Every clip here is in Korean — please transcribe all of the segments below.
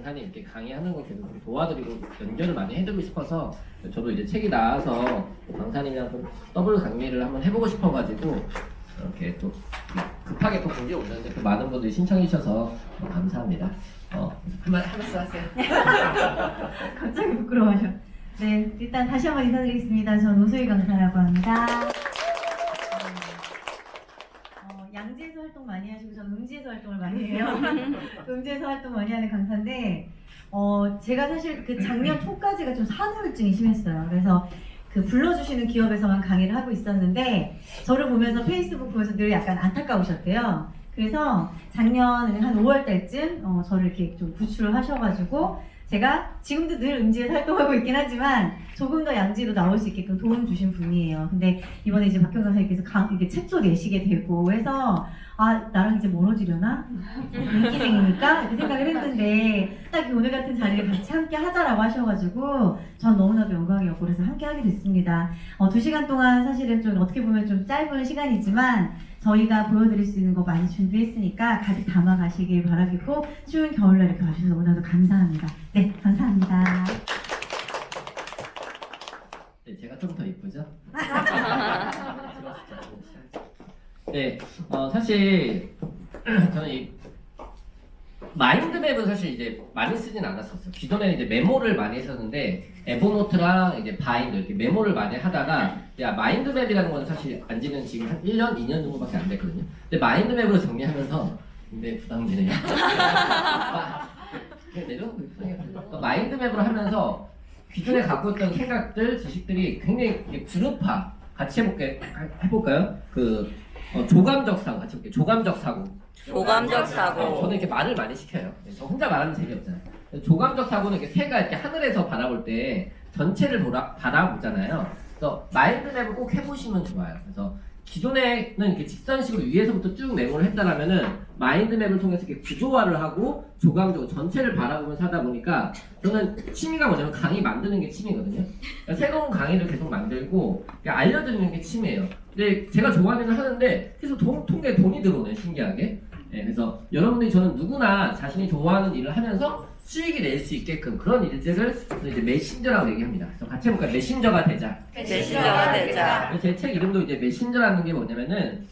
강사님 이렇게 강의하는 거 계속 좀 도와드리고 연결을 많이 해드리고 싶어서 저도 이제 책이 나와서 강사님이랑 좀 더블 강의를 한번 해보고 싶어가지고 이렇게 또 급하게 또 공지에 올렸는데 또 많은 분들이 신청해 주셔서 어, 감사합니다. 어, 한말 한 말씀 하세요. 갑자기 부끄러워하셔. 네, 일단 다시 한번 인사드리겠습니다. 저는 오소희 강사라고 합니다. 어, 양지에서 활동 많이 하시고 저는 음지에서 활동을 많이 해요. 음지에서 활동 많이 하는 강사인데 어, 제가 사실 그 작년 초까지가 좀 산후우울증이 심했어요. 그래서 그 불러주시는 기업에서만 강의를 하고 있었는데 저를 보면서 페이스북 보면서 늘 약간 안타까우셨대요. 그래서 작년 한 5월 달쯤 어, 저를 이렇게 좀 구출을 하셔가지고 제가 지금도 늘 음지에서 활동하고 있긴 하지만 조금 더 양지로 나올 수 있게끔 도움 주신 분이에요. 근데 이번에 이제 박경 강사님께서 강, 이렇게 책도 내시게 되고 해서 아 나랑 이제 멀어지려나 인기쟁이니까 이렇게 생각을 했는데 딱 오늘 같은 자리를 같이 함께 하자라고 하셔가지고 전 너무나도 영광이었고 그래서 함께 하게 됐습니다. 어, 두 시간 동안 사실은 좀 어떻게 보면 좀 짧은 시간이지만 저희가 보여드릴 수 있는 거 많이 준비했으니까 가득 담아 가시길 바라겠고 추운 겨울날 이렇게 와주셔서 너무나도 감사합니다. 네, 감사합니다. 네, 제가 좀 더 이쁘죠? 네, 어, 사실 저는 이 마인드맵은 사실 이제 많이 쓰진 않았었어요. 기존에는 이제 메모를 많이 했었는데 에버노트랑 이제 바인드 이렇게 메모를 많이 하다가 야 마인드맵이라는 건 사실 안지는 지금 한 1년, 2년 정도밖에 안 됐거든요. 근데 마인드맵으로 정리하면서 근데 부담되네요. 그러니까 마인드맵으로 하면서 기존에 갖고 있던 생각들, 지식들이 굉장히 그룹화 같이 해볼게 해볼까요? 그 어, 조감적 사고 같이 해볼게요. 조감적 사고. 조감적 어, 사고. 저는 이렇게 말을 많이 시켜요. 저 혼자 말하면 재미없잖아요. 조감적 사고는 이렇게 새가 이렇게 하늘에서 바라볼 때 전체를 보라, 바라보잖아요. 그래서 마인드맵을 꼭 해보시면 좋아요. 그래서 기존에는 이렇게 직선식으로 위에서부터 쭉 메모를 했다라면은 마인드맵을 통해서 이렇게 구조화를 하고 조감적으로 전체를 바라보면서 하다 보니까 저는 취미가 뭐냐면 강의 만드는 게 취미거든요. 그러니까 새로운 강의를 계속 만들고 이렇게 알려드리는 게 취미예요. 근데 제가 좋아하는 일 하는데 계속 돈, 통계에 돈이 들어오네 신기하게. 네, 그래서 여러분들이 저는 누구나 자신이 좋아하는 일을 하면서 수익이 낼 수 있게끔 그런 일들을 이제 메신저라고 얘기합니다. 그래서 같이 해볼까요? 메신저가 되자. 메신저가 되자. 제 책 이름도 이제 메신저라는 게 뭐냐면은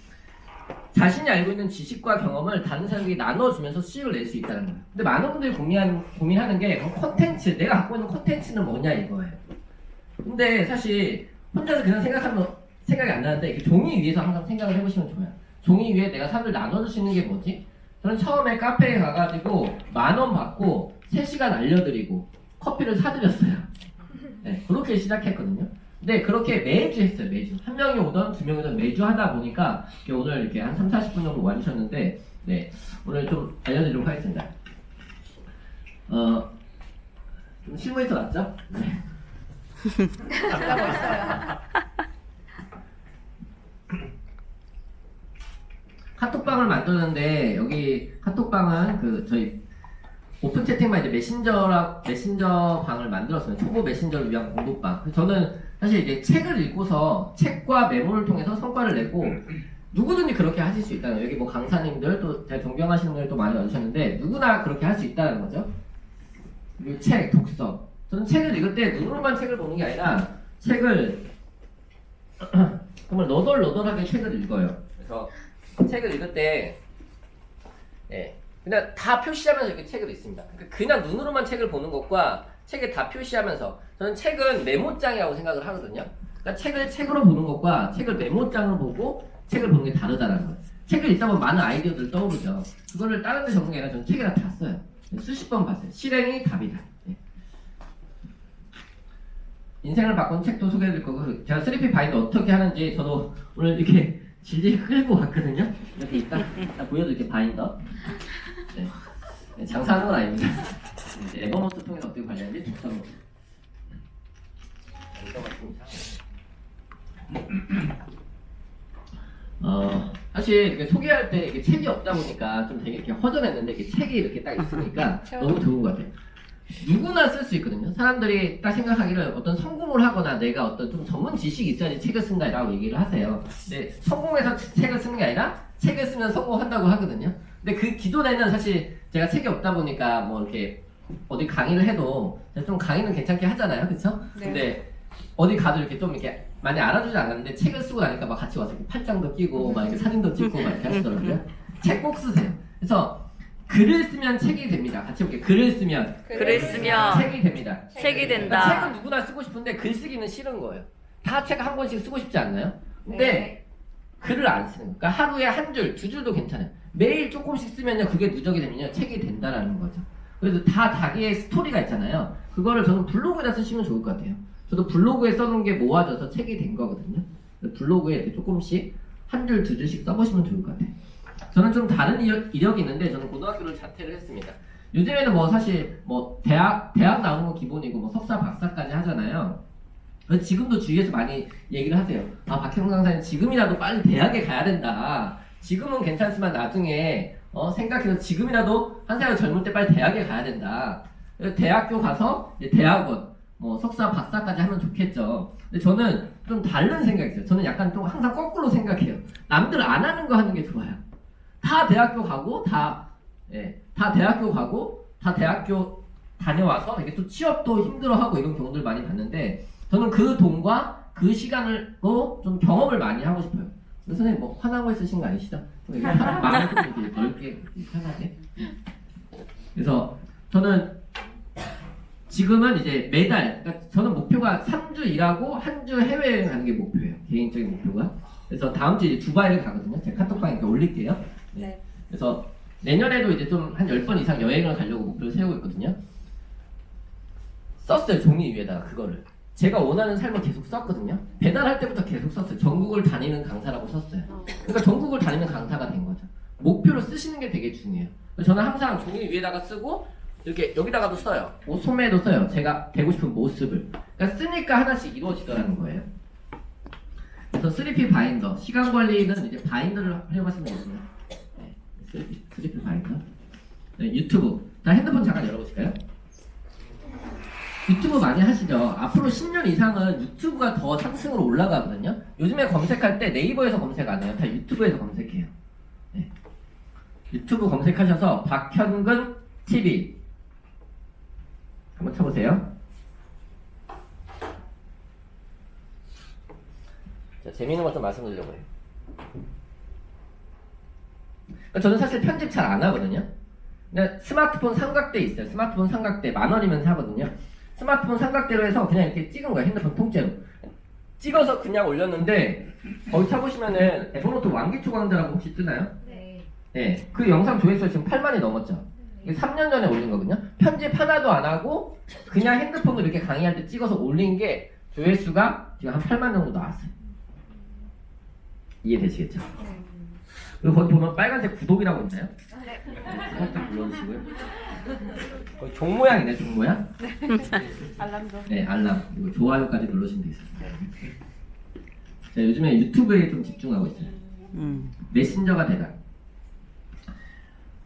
자신이 알고 있는 지식과 경험을 다른 사람에게 나눠주면서 수익을 낼 수 있다는 거예요. 근데 많은 분들이 고민한, 고민하는 게 그럼 콘텐츠, 내가 갖고 있는 콘텐츠는 뭐냐 이거예요. 근데 사실 혼자서 그냥 생각하면 생각이 안 나는데 종이 위에서 항상 생각을 해보시면 좋아요. 종이 위에 내가 사람들 나눠줄 수 있는 게 뭐지? 저는 처음에 카페에 가가지고 만 원 받고 3시간 알려드리고 커피를 사드렸어요. 네, 그렇게 시작했거든요. 근데 그렇게 매주 했어요, 매주. 한 명이 오던 두 명이 오던 매주 하다 보니까 오늘 이렇게 한 3, 40분 정도 와주셨는데, 네, 오늘 좀 알려드리도록 하겠습니다. 어, 좀 실무에 더 낫죠? 네. 카톡방을 만들었는데 여기 카톡방은 그 저희 오픈 채팅방 이제 메신저라 메신저 방을 만들었어요. 초보 메신저를 위한 공부방. 저는 사실 이제 책을 읽고서 책과 메모를 통해서 성과를 내고 누구든지 그렇게 하실 수 있다는. 여기 뭐 강사님들 또 제가 존경하시는 분들 또 많이 와주셨는데 누구나 그렇게 할 수 있다는 거죠. 그리고 책, 독서. 저는 책을 읽을 때 눈으로만 책을 보는 게 아니라 책을 정말 너덜너덜하게 책을 읽어요. 그래서 책을 읽을 때 네, 그냥 다 표시하면서 이렇게 책을 읽습니다. 그러니까 그냥 눈으로만 책을 보는 것과 책에 다 표시하면서 저는 책은 메모장이라고 생각을 하거든요. 그러니까 책을 책으로 보는 것과 책을 메모장으로 보고 책을 보는 게 다르다는 거예요. 책을 읽다 보면 많은 아이디어들 떠오르죠. 그거를 다른 데 적는 게 아니라 저는 책에다 다 써요. 수십 번 봤어요. 실행이 답이다. 네. 인생을 바꾼 책도 소개해드릴 거고 제가 3P 바인드 어떻게 하는지 저도 오늘 이렇게 질질 끌고 왔거든요. 이렇게 있다. 딱 보여드릴게요. 바인더. 네. 네, 장사하는 건 아닙니다. 이제 에버노트 통해서 어떻게 관리하는지 이상해. 어, 사실 이렇게 소개할 때 이게 책이 없다 보니까 좀 되게 이렇게 허전했는데 이렇게 책이 이렇게 딱 있으니까 너무 좋은 것 같아요. 누구나 쓸 수 있거든요. 사람들이 딱 생각하기를 어떤 성공을 하거나 내가 어떤 좀 전문 지식이 있어야지 책을 쓴다라고 얘기를 하세요. 근데 성공해서 책을 쓰는 게 아니라 책을 쓰면 성공한다고 하거든요. 근데 그 기존에는 사실 제가 책이 없다 보니까 뭐 이렇게 어디 강의를 해도 좀 강의는 괜찮게 하잖아요, 그렇죠? 네. 근데 어디 가도 이렇게 좀 이렇게 많이 알아주지 않았는데 책을 쓰고 나니까 막 같이 와서 이렇게 팔짱도 끼고 막 이렇게 사진도 찍고 막 이렇게 하시더라고요. 책 꼭 쓰세요. 그래서 글을 쓰면 책이 됩니다. 같이 볼게요. 글을 쓰면 글을 쓰면 책이 됩니다. 책이 그러니까 된다. 책은 누구나 쓰고 싶은데 글 쓰기는 싫은 거예요. 다 책 한 권씩 쓰고 싶지 않나요? 근데 글을 안 쓰는 거예요. 그러니까 하루에 한 줄, 두 줄도 괜찮아요. 매일 조금씩 쓰면요, 그게 누적이 되면요, 책이 된다라는 거죠. 그래서 다 자기의 스토리가 있잖아요. 그거를 저는 블로그에다 쓰시면 좋을 것 같아요. 저도 블로그에 써놓은 게 모아져서 책이 된 거거든요. 블로그에 이렇게 조금씩 한 줄, 두 줄씩 써보시면 좋을 것 같아요. 저는 좀 다른 이력, 이력이 있는데 저는 고등학교를 자퇴를 했습니다. 요즘에는 뭐 사실 뭐 대학 대학 나오는 건 기본이고 뭐 석사 박사까지 하잖아요. 지금도 주위에서 많이 얘기를 하세요. 아 박형 강사님 지금이라도 빨리 대학에 가야 된다. 지금은 괜찮지만 나중에 어, 생각해서 지금이라도 한살 젊을 때 빨리 대학에 가야 된다. 대학교 가서 대학원 뭐 석사 박사까지 하면 좋겠죠. 근데 저는 좀 다른 생각이 있어요. 저는 약간 좀 항상 거꾸로 생각해요. 남들 안 하는 거 하는 게 좋아요. 다 대학교 가고 다 예, 다 대학교 가고 다 대학교 다녀와서 이게 또 취업도 힘들어하고 이런 경우들 많이 봤는데 저는 그 돈과 그 시간으로 좀 경험을 많이 하고 싶어요. 선생님 뭐 화나고 있으신 거 아니시죠? 마음을 좀 이렇게 넓게 편하게. 그래서 저는 지금은 이제 매달 그러니까 저는 목표가 3주 일하고 한 주 해외여행 가는 게 목표예요. 개인적인 목표가. 그래서 다음 주에 이제 두바이를 가거든요. 제가 카톡방에 올릴게요. 네. 그래서 내년에도 이제 좀 한 10번 이상 여행을 가려고 목표를 세우고 있거든요. 썼어요, 종이 위에다가 그거를. 제가 원하는 삶을 계속 썼거든요. 배달할 때부터 계속 썼어요. 전국을 다니는 강사라고 썼어요. 그러니까 전국을 다니는 강사가 된 거죠. 목표를 쓰시는 게 되게 중요해요. 저는 항상 종이 위에다가 쓰고 이렇게 여기다가도 써요. 옷 소매에도 써요. 제가 되고 싶은 모습을. 그러니까 쓰니까 하나씩 이루어지더라는 거예요. 그래서 3P 바인더, 시간 관리는 이제 바인더를 활용하시면 되거든 요. 네, 3P, 3P 바인더. 네, 유튜브. 자, 핸드폰 잠깐 열어보실까요? 유튜브 많이 하시죠? 앞으로 10년 이상은 유튜브가 더 상승으로 올라가거든요? 요즘에 검색할 때 네이버에서 검색 안 해요. 다 유튜브에서 검색해요. 네. 유튜브 검색하셔서 박현근 TV 한번 쳐보세요. 자, 재미있는 것 좀 말씀드리려고 해요. 그러니까 저는 사실 편집 잘 안 하거든요. 근데 스마트폰 삼각대 있어요. 스마트폰 삼각대 만 원이면 사거든요. 스마트폰 삼각대로 해서 그냥 이렇게 찍은 거예요. 핸드폰 통째로. 찍어서 그냥 올렸는데 거기 쳐보시면은 에버노트 왕기초 강좌라고 혹시 뜨나요? 네. 네, 그 영상 조회수 지금 8만이 넘었죠. 이게 3년 전에 올린 거거든요. 편집 하나도 안 하고 그냥 핸드폰으로 이렇게 강의할 때 찍어서 올린 게 조회수가 지금 한 8만 정도 나왔어요. 이해되시겠죠? 그리고 거기 보면 빨간색 구독이라고 있나요? 살짝 눌러주시고요. 거기 종 모양이네, 종 모양. 알람도. 네, 알람. 그리고 좋아요까지 누르시면 되겠습니다. 제가 요즘에 유튜브에 좀 집중하고 있어요. 음. 메신저가 되다.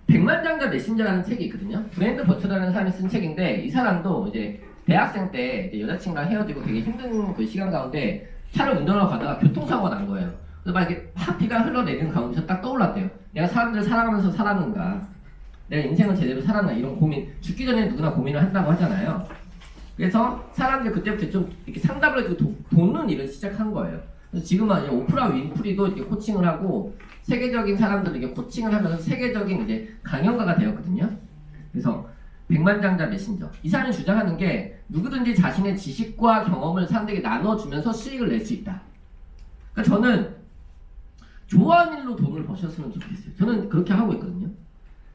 백만장자 메신저라는 책이 있거든요. 브랜드 버처라는 사람이 쓴 책인데 이 사람도 이제 대학생 때 이제 여자친구랑 헤어지고 되게 힘든 그 시간 가운데 차를 운전하고 가다가 교통사고가 난 거예요. 막 이렇게 막 비가 흘러내리는 가운데서 딱 떠올랐대요. 내가 사람들을 사랑하면서 살았는가? 내가 인생을 제대로 살았나? 이런 고민. 죽기 전에 누구나 고민을 한다고 하잖아요. 그래서 사람들이 그때부터 좀 이렇게 상담을 해주고 도- 돕는 일을 시작한 거예요. 그래서 지금은 이제 오프라 윈프리도 이렇게 코칭을 하고 세계적인 사람들을 이렇게 코칭을 하면서 세계적인 이제 강연가가 되었거든요. 그래서 백만장자 메신저. 이 사람이 주장하는 게 누구든지 자신의 지식과 경험을 사람들에게 나눠주면서 수익을 낼 수 있다. 그러니까 저는 좋아하는 일로 돈을 버셨으면 좋겠어요. 저는 그렇게 하고 있거든요.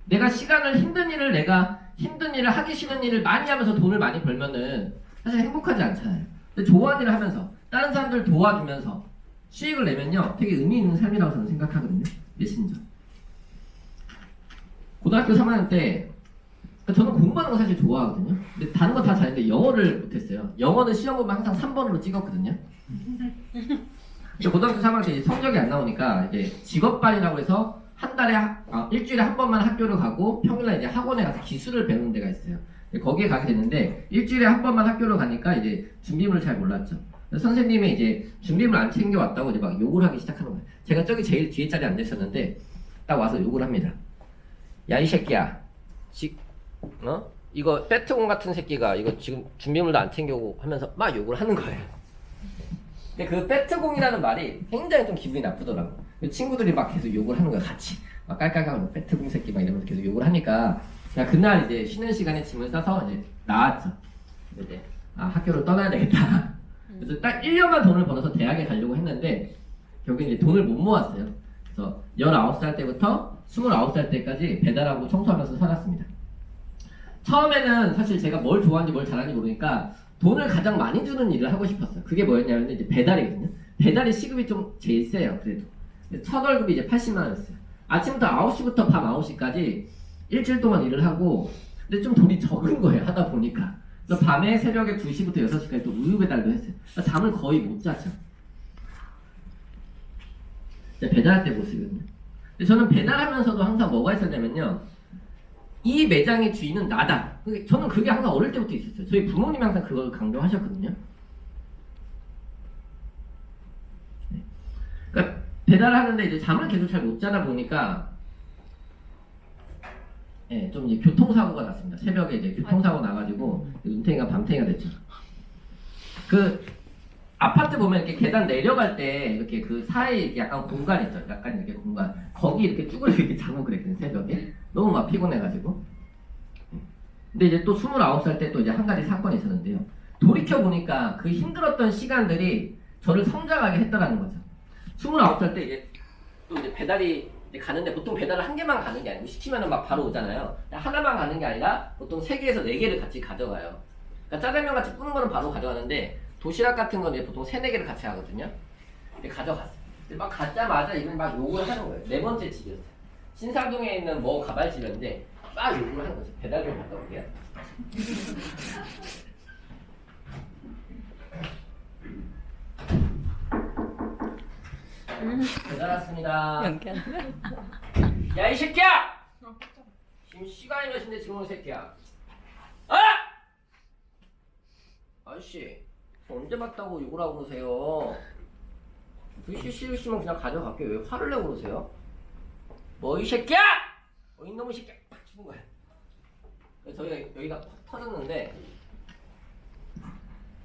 내가 시간을 힘든 일을 내가 힘든 일을 하기 싫은 일을 많이 하면서 돈을 많이 벌면은 사실 행복하지 않잖아요. 근데 좋아하는 일을 하면서 다른 사람들 도와주면서 수익을 내면요 되게 의미 있는 삶이라고 저는 생각하거든요. 메신저. 고등학교 3학년 때 그러니까 저는 공부하는 거 사실 좋아하거든요. 근데 다른 거 다 잘했는데 영어를 못했어요. 영어는 시험 보면 항상 3번으로 찍었거든요. 근데 고등학교 3학년 때 이제 성적이 안 나오니까 이제 직업반이라고 해서 한 달에 하- 아, 일주일에 한 번만 학교를 가고 평일날 이제 학원에 가서 기술을 배우는 데가 있어요. 거기에 가게 됐는데 일주일에 한 번만 학교를 가니까 이제 준비물을 잘 몰랐죠. 선생님이 이제 준비물 안 챙겨 왔다고 이제 막 욕을 하기 시작하는 거예요. 제가 저기 제일 뒤에 자리에 앉아 있었는데 딱 와서 욕을 합니다. 야 이 새끼야, 지, 어? 이거 빼트공 같은 새끼가 이거 지금 준비물도 안 챙겨오고 하면서 막 욕을 하는 거예요. 근데 그 빼트공이라는 말이 굉장히 좀 기분이 나쁘더라고. 그 친구들이 막 계속 욕을 하는 거야 같이. 막 깔깔깔 빼트공 새끼 막 이러면서 계속 욕을 하니까 제가 그날 이제 쉬는 시간에 짐을 싸서 이제 나왔죠. 이제 아 학교를 떠나야 되겠다. 그래서 딱 1년만 돈을 벌어서 대학에 가려고 했는데 결국 이제 돈을 못 모았어요. 그래서 19살 때부터 29살 때까지 배달하고 청소하면서 살았습니다. 처음에는 사실 제가 뭘 좋아하는지 뭘 잘하는지 모르니까 돈을 가장 많이 주는 일을 하고 싶었어요. 그게 뭐였냐면 이제 배달이거든요. 배달이 시급이 좀 제일 세요. 그래도 첫 월급이 이제 80만 원이었어요. 아침부터 9시부터 밤 9시까지 일주일 동안 일을 하고 근데 좀 돈이 적은 거예요. 하다 보니까. 그래서 밤에 새벽에 2시부터 6시까지 또 우유 배달도 했어요. 그러니까 잠을 거의 못 잤죠. 배달할 때 모습이거든요. 근데 저는 배달하면서도 항상 뭐가 있었냐면요. 이 매장의 주인은 나다. 저는 그게 항상 어릴 때부터 있었어요. 저희 부모님이 항상 그걸 강조하셨거든요. 네. 그러니까 배달을 하는데 이제 잠을 계속 잘 못 자다 보니까 예, 좀 이제 교통사고가 났습니다. 새벽에 이제 교통사고 나가지고 눈탱이가 밤탱이가 됐죠. 그 아파트 보면 이렇게 계단 내려갈 때 이렇게 그 사이에 이렇게 약간 공간 있죠. 약간 이렇게 공간. 거기 이렇게 쭈그려 이렇게 자고 그랬거든요. 새벽에. 너무 막 피곤해가지고. 근데 이제 또 29살 때 또 이제 한 가지 사건이 있었는데요. 돌이켜 보니까 그 힘들었던 시간들이 저를 성장하게 했다라는 거죠. 29살 때 이제 또 이제 배달이 이제 가는데 보통 배달을 한 개만 가는 게 아니고 시키면은 막 바로 오잖아요. 하나만 가는 게 아니라 보통 세 개에서 네 개를 같이 가져가요. 그러니까 짜장면 같이 뿌는 거는 바로 가져가는데 도시락 같은 건 이제 보통 세네 개를 같이 하거든요. 근데 가져갔어요. 근데 막 갖자마자 이분 막 욕을 하는 거예요. 네 번째 집이었어요. 신사동에 있는 뭐 가발집이었는데 막 욕을 하는 거죠. 배달 좀 갔다 올게요. 배달 왔습니다. 야 이 새끼야! 지금 시간이 몇 시인데 지금 온 새끼야? 아! 아저씨 저 언제 봤다고 욕을 하고 그러세요? 드시 싫으시면 그냥 가져갈게요 왜 화를 내고 그러세요? 뭐 이 새끼야! 어 이놈의 새끼야! 팍 치는 거야 저희가 여기가 팍 터졌는데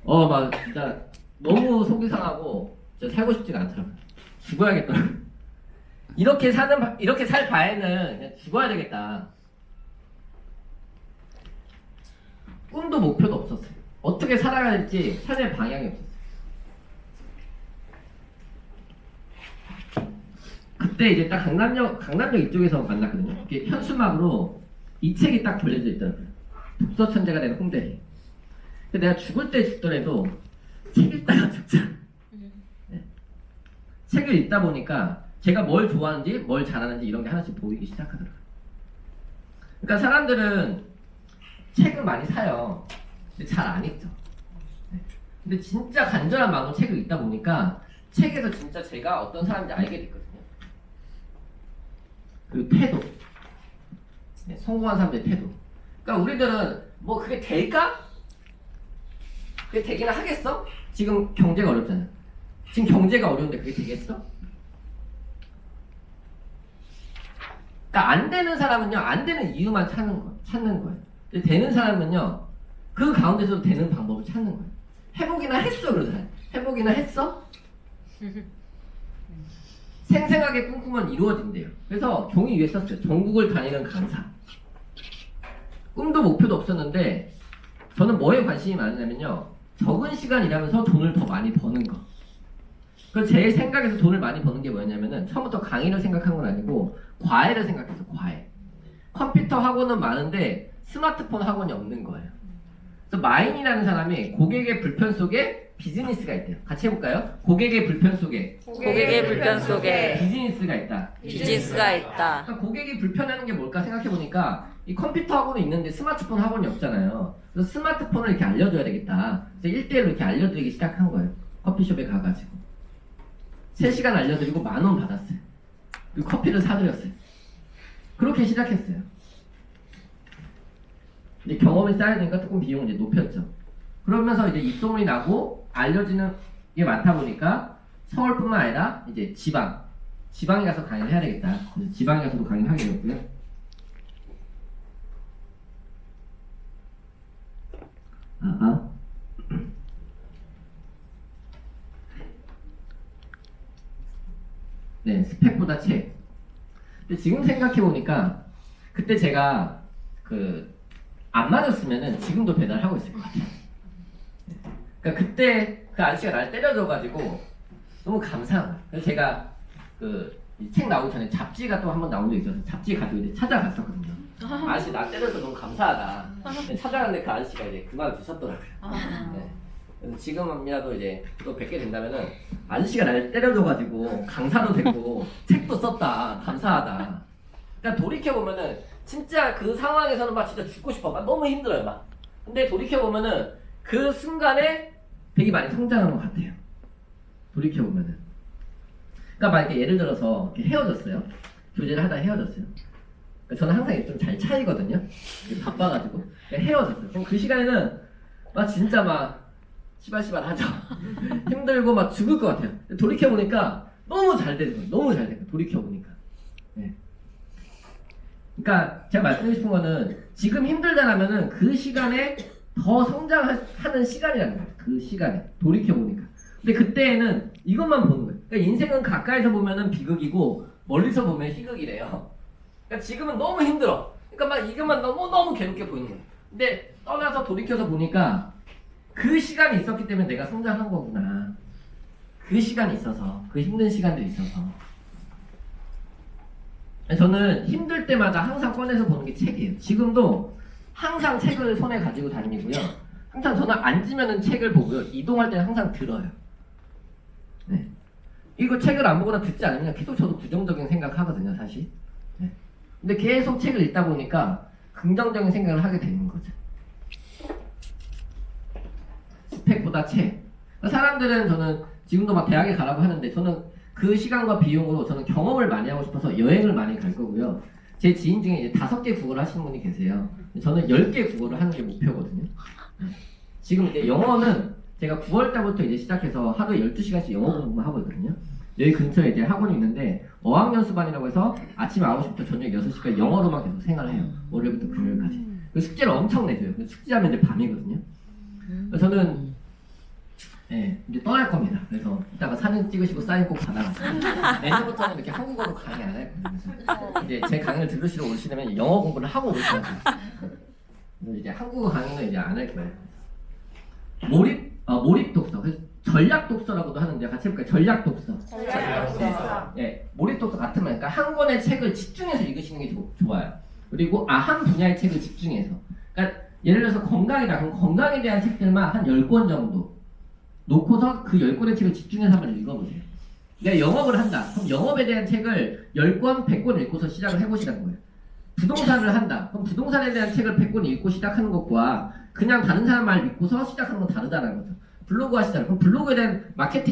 어 막 진짜 너무 속이 상하고 진짜 살고 싶지가 않더라고 요 죽어야겠더라고요 이렇게 사는 바- 이렇게 살 바에는 그냥 죽어야 되겠다. 꿈도 목표도 없었어요. 어떻게 살아가야 될지 삶의 방향이 없었어요. 그때 이제 딱 강남역 강남역 이쪽에서 만났거든요. 이게 현수막으로 이 책이 딱 걸려져 있더라고요. 독서 천재가 되는 홍대리. 내가 죽을 때 죽더라도 책 읽다가 죽자. 네. 책을 읽다 보니까 제가 뭘 좋아하는지 뭘 잘하는지 이런 게 하나씩 보이기 시작하더라고요. 그러니까 사람들은 책을 많이 사요. 근데 잘 안 읽죠. 네. 근데 진짜 간절한 마음으로 책을 읽다 보니까 책에서 진짜 제가 어떤 사람인지 알게 됐거든요. 그리고 태도. 네, 성공한 사람들의 태도. 그러니까 우리들은 뭐 그게 될까? 그게 되기는 하겠어? 지금 경제가 어렵잖아요. 지금 경제가 어려운데 그게 되겠어? 그러니까 안 되는 사람은요 안 되는 이유만 찾는 거 찾는 거예요. 되는 사람은요 그 가운데서도 되는 방법을 찾는 거예요. 해보기나 했어 그러잖아요. 해보기나 했어? 생생하게 꿈꾸면 이루어진대요. 그래서 종이 위에 썼어요. 전국을 다니는 강사. 꿈도 목표도 없었는데 저는 뭐에 관심이 많으냐면요. 적은 시간 일하면서 돈을 더 많이 버는 거. 그제 생각에서 돈을 많이 버는 게 뭐였냐면은 처음부터 강의를 생각한 건 아니고 과외를 생각해서 과외. 컴퓨터 학원은 많은데 스마트폰 학원이 없는 거예요. 그래서 마인이라는 사람이 고객의 불편 속에 비즈니스가 있대요. 같이 해볼까요? 고객의 불편 속에 고객의 불편 속에 비즈니스가 있다. 비즈니스가 있다. 그러니까 고객이 불편해하는 게 뭘까 생각해보니까 이 컴퓨터 학원이 있는데 스마트폰 학원이 없잖아요. 그래서 스마트폰을 이렇게 알려줘야 되겠다. 그래서 1대1로 이렇게 알려드리기 시작한 거예요. 커피숍에 가가지고. 3시간 알려드리고 만 원 받았어요. 그리고 커피를 사드렸어요. 그렇게 시작했어요. 이제 경험이 쌓여니까 조금 비용을 이제 높였죠. 그러면서 이제 입소문이 나고 알려지는 게 많다 보니까 서울뿐만 아니라 이제 지방, 지방에 가서 강의를 해야 되겠다. 지방에 가서도 강의를 하게 되었고요. 아하. 네, 스펙보다 책. 근데 지금 생각해보니까 그때 제가 그 안 맞았으면은 지금도 배달하고 있을 것 같아요. 그러니까 그때 그 아저씨가 날 때려줘가지고 너무 감사한 거예요. 그래서 제가 그 책 나오기 전에 잡지가 또 한 번 나온 적 있어서 잡지 가지고 이제 찾아갔었거든요. 아저씨 나 때려서 너무 감사하다. 근데 찾아갔는데 그 아저씨가 이제 그만 두셨더라고요. 네. 그래서 지금이라도 이제 또 뵙게 된다면은 아저씨가 날 때려줘가지고 강사도 됐고 책도 썼다 감사하다. 그러니까 돌이켜 보면은 진짜 그 상황에서는 막 진짜 죽고 싶어 막 너무 힘들어요 막. 근데 돌이켜 보면은 그 순간에 되게 많이 성장한 것 같아요. 돌이켜 보면은. 그러니까 막 이렇게 예를 들어서 헤어졌어요. 교제를 하다 헤어졌어요. 그러니까 저는 항상 좀 잘 차이거든요. 바빠가지고 그러니까 헤어졌어요. 그럼 그 시간에는 막 진짜 막 시발시발 하죠. 힘들고 막 죽을 것 같아요. 돌이켜 보니까 너무 잘 되는 거예요. 너무 잘 되고 돌이켜 보니까. 네. 그러니까 제가 말씀드리고 싶은 거는 지금 힘들다라면은 그 시간에 더 성장하는 시간이라는 거예요. 그 시간에 돌이켜 보니까. 근데 그때에는 이것만 보는 거예요. 그러니까 인생은 가까이서 보면은 비극이고 멀리서 보면 희극이래요. 그러니까 지금은 너무 힘들어. 그러니까 막 이것만 너무 너무 괴롭게 보이는 거예요. 근데 떠나서 돌이켜서 보니까 그 시간이 있었기 때문에 내가 성장한 거구나. 그 시간이 있어서 그 힘든 시간들이 있어서. 저는 힘들 때마다 항상 꺼내서 보는 게 책이에요. 지금도 항상 책을 손에 가지고 다니고요. 항상 저는 앉으면은 책을 보고요. 이동할 때는 항상 들어요. 네. 이거 책을 안 보거나 듣지 않으면 계속 저도 부정적인 생각 하거든요, 사실. 네. 근데 계속 책을 읽다 보니까 긍정적인 생각을 하게 되는 거죠. 스펙보다 책. 사람들은 저는 지금도 막 대학에 가라고 하는데 저는 그 시간과 비용으로 저는 경험을 많이 하고 싶어서 여행을 많이 갈 거고요. 제 지인 중에 이제 다섯 개 국어를 하시는 분이 계세요. 저는 열 개 국어를 하는 게 목표거든요. 지금 이제 영어는 제가 9월 달부터 이제 시작해서 하루에 12시간씩 영어 공부만 하고 있거든요. 여기 근처에 이제 학원이 있는데 어학연 수반이라고 해서 아침 9시부터 저녁 6시까지 영어로만 계속 생활을 해요. 월요일부터 금요일까지. 그 숙제를 엄청 내줘요. 그 숙제하면 이제 밤이거든요. 저는 예, 이제 떠날 겁니다. 그래서 이따가 사진 찍으시고 사인 꼭 받아가세요. 내년부터는 이렇게 한국어로 강의 안 할 거예요. 그래서 이제 제 강의를 들으시러 오시려면 영어 공부를 하고 오셔야 돼요. 그래서 이제 한국어 강의는 이제 안 할 거예요. 몰입, 어, 몰입 독서. 그래서 전략 독서라고도 하는데 같이 해볼까요? 전략 독서. 예, 몰입 독서 같은 말. 그러니까 한 권의 책을 집중해서 읽으시는 게 좋- 좋아요. 그리고 아, 한 분야의 책을 집중해서. 그러니까 예를 들어서 건강이다. 그럼 건강에 대한 책들만 한 10권 정도 놓고서 그 10권의 책을 집중해서 한번 읽어보세요. 내가 영업을 한다. 그럼 영업에 대한 책을 10권, 100권 읽고서 시작을 해보시라는 거예요. 부동산을 한다. 그럼 부동산에 대한 책을 100권 읽고 시작하는 것과 그냥 다른 사람 말 믿고서 시작하는 건 다르다는 거죠. 블로그 하시잖아요. 그럼 블로그에 대한 마케팅에